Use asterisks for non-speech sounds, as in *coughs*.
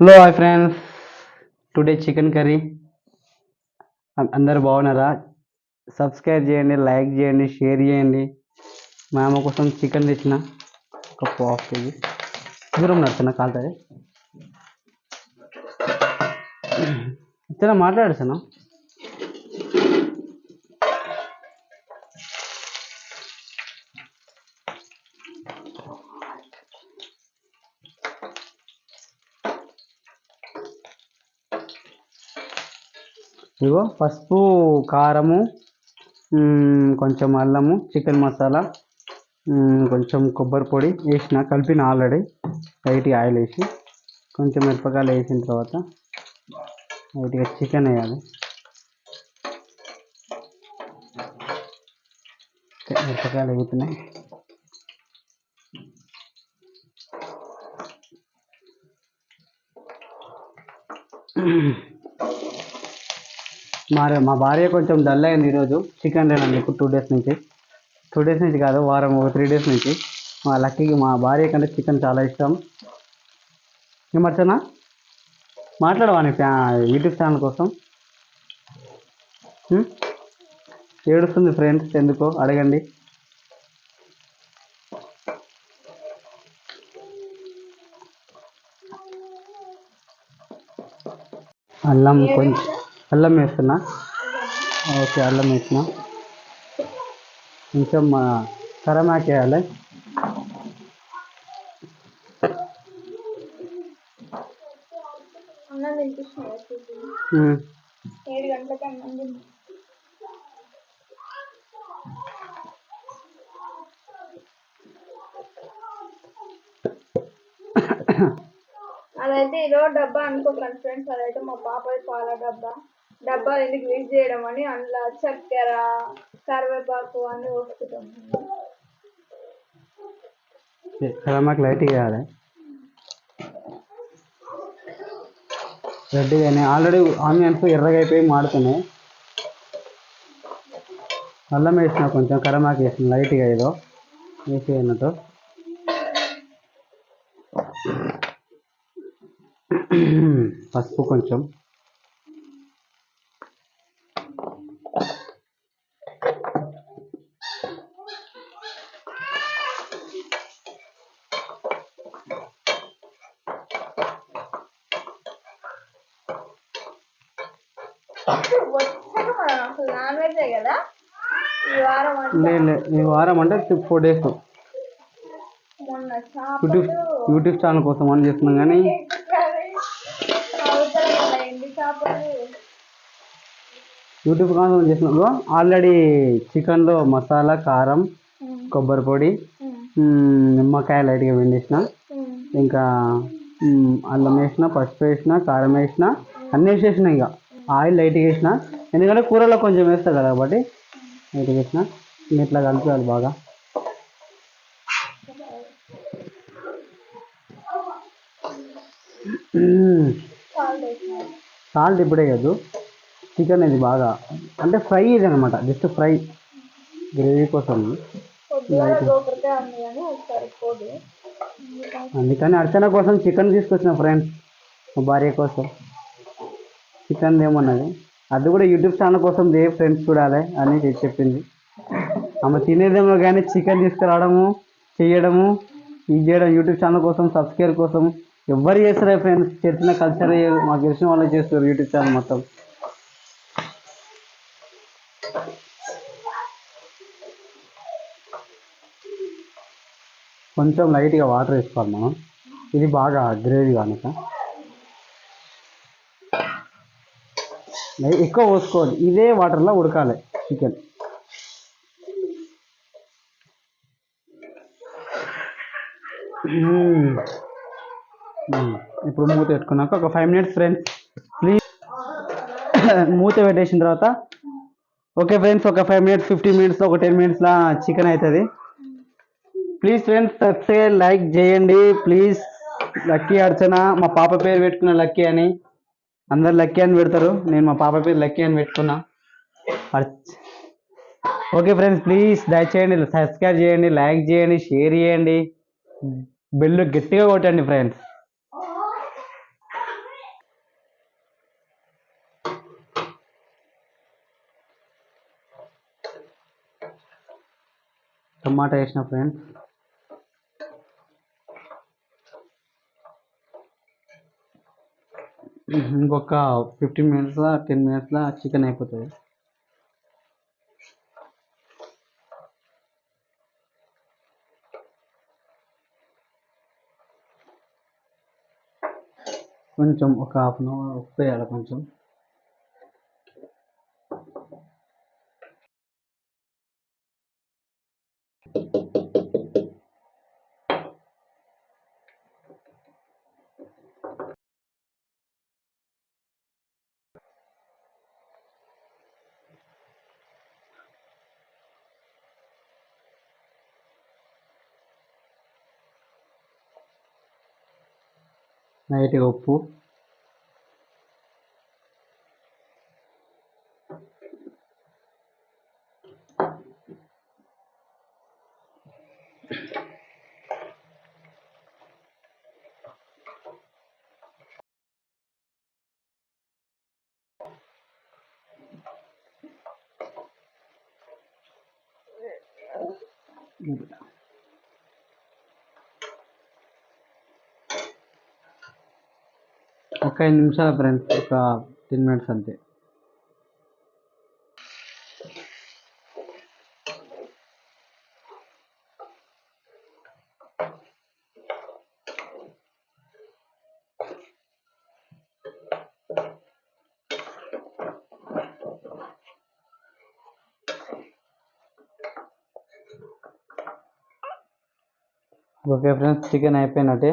Hello hi friends today chicken curry అందరు బాగున్నారా? Subscribe చేయండి లైక్ చేయండి షేర్ చేయండి. మా అమ్మ కోసం చికెన్ తెచ్చిన. ఒక హాఫ్ కేజీ. దూరం నడుతున్నా కాలుతుంది చిన్న మాట్లాడుతున్నా ఇగో పసుపు కారము కొంచెం అల్లము చికెన్ మసాలా కొంచెం కొబ్బరి పొడి వేసిన కలిపిన ఆల్రెడీ లైట్గా ఆయిల్ వేసి కొంచెం మిరపకాయలు వేసిన తర్వాత లైట్గా చికెన్ వేయాలి. మిరపకాయలు వేగుతున్నాయి మా మా భార్య కొంచెం డల్ అయింది ఈరోజు. చికెన్ లేనండి ఇప్పుడు టూ డేస్ నుంచి. టూ డేస్ నుంచి కాదు వారం ఒక త్రీ డేస్ నుంచి. మా లక్కీకి మా భార్య కంటే చికెన్ చాలా ఇష్టం. ఏమర్చనా మాట్లాడవా నీ ఫ్యా యూట్యూబ్ ఛానల్ కోసం? ఏడుస్తుంది ఫ్రెండ్స్ ఎందుకో అడగండి. అల్లం కొంచెం అల్లం వేస్తున్నా. ఓకే అల్లం వేసిన. కొంచెం కరమాకు వేయాలి. *coughs* అదైతే ఇదో డబ్బా అనుకోకండి ఫ్రెండ్స్. అదైతే మా పాపది పాల డబ్బా. డబ్బా ఎందుకు యూజ్ చేయడం అని అందులో చక్కెర కరివేపాకు అన్ని పోసుకుంటాం ఓకే, కరమాకు లైట్గా వేయాలి రెడ్డిగానే ఆల్రెడీ ఆనియన్స్ ఎర్రగా అయిపోయి మాడుతున్నాయి. అల్లం వేసిన కొంచెం కరమాకు వేసిన లైట్గా ఏదో. వేసి అన్నట్టు. *clears throat* పసుపు కొంచెం వచ్చాక మనం అసలు నాన్ వెజ్ కదా ఈ వారం అంటే four days. YouTube YouTube channel కోసం అని చేస్తున్నాం కానీ యూట్యూబ్ కోసం చేస్తున్నాం. ఆల్రెడీ చికెన్లో మసాలా కారం కొబ్బరి పొడి నిమ్మకాయ లైట్గా వెండేసిన ఇంకా అల్లం వేసిన పసుపు వేసిన కారం వేసిన అన్నీ వేసేసిన ఇక ఆయిల్ లైట్గా వేసిన ఎందుకంటే కూరలో కొంచెం వేస్తా కదా కాబట్టి లైట్గా వేసిన ఇట్లా కలిపేయాలి బాగా. సాల్ట్ ఇప్పుడే కాదు చికెన్ ఇది బాగా అంటే ఫ్రై ఇది అనమాట జస్ట్ ఫ్రై. గ్రేవీ కోసం. అందుకని అర్చన కోసం చికెన్ తీసుకొచ్చిన ఫ్రెండ్స్ భార్య కోసం. చికెన్ ఏమన్నది? అది కూడా యూట్యూబ్ ఛానల్ కోసం దే ఫ్రెండ్స్ చూడాలి అని చెప్పింది. ఆమె తినేదేమో కానీ చికెన్ తీసుకురావడము చేయడము ఇది చేయడం యూట్యూబ్ ఛానల్ కోసం సబ్స్క్రైబ్ కోసం ఎవ్వరు చేస్తారే ఫ్రెండ్స్. తెలిసిన కల్చర్ మాకు తెలిసిన వాళ్ళే చేస్తారు యూట్యూబ్ ఛానల్ మొత్తం. కొంచెం లైట్గా వాటర్ వేసుకోవాలి మనం. ఇది బాగా గ్రేవీ కనుక. ఎక్కువ పోసుకోవాలి. ఇదే వాటర్లో ఉడకాలి చికెన్. ఇప్పుడు మూత పెట్టుకున్నాక ఒక ఫైవ్ మినిట్స్ ఫ్రెండ్స్ ప్లీజ్ మూత పెట్టేసిన తర్వాత ఓకే ఫ్రెండ్స్ ఒక ఫైవ్ మినిట్స్ ఫిఫ్టీన్ మినిట్స్ ఒక టెన్ మినిట్స్లో చికెన్ అవుతుంది ప్లీజ్ ఫ్రెండ్స్ సబ్స్క్రైబ్ లైక్ చేయండి. ప్లీజ్ లక్కీ అర్చన మా పాప పేరు పెట్టుకున్న లక్కీ అని. అందరు లక్కీ అని పెడతారు. నేను మా పాప పేరు లక్కీ అని పెట్టుకున్నా. ఓకే ఫ్రెండ్స్ ప్లీజ్ దయచేయండి సబ్స్క్రైబ్ చేయండి లైక్ చేయండి షేర్ చేయండి. బెల్లు గట్టిగా కొట్టండి ఫ్రెండ్స్. టమాటా వేసిన ఫ్రెండ్స్. ఇంకొక ఫిఫ్టీన్ మినిట్స్లో టెన్ మినిట్స్లో చికెన్ అయిపోతుంది. కొంచెం ఒక హాఫ్ అన్ అవర్ ఉప్పు వేయాలి కొంచెం. లైట్గా ఉప్పు ఒక ఐదు నిమిషాలు ఫ్రెండ్స్ ఒక టెన్ మినిట్స్ అంతే. ఓకే ఫ్రెండ్స్ చికెన్ అయిపోయినట్టే.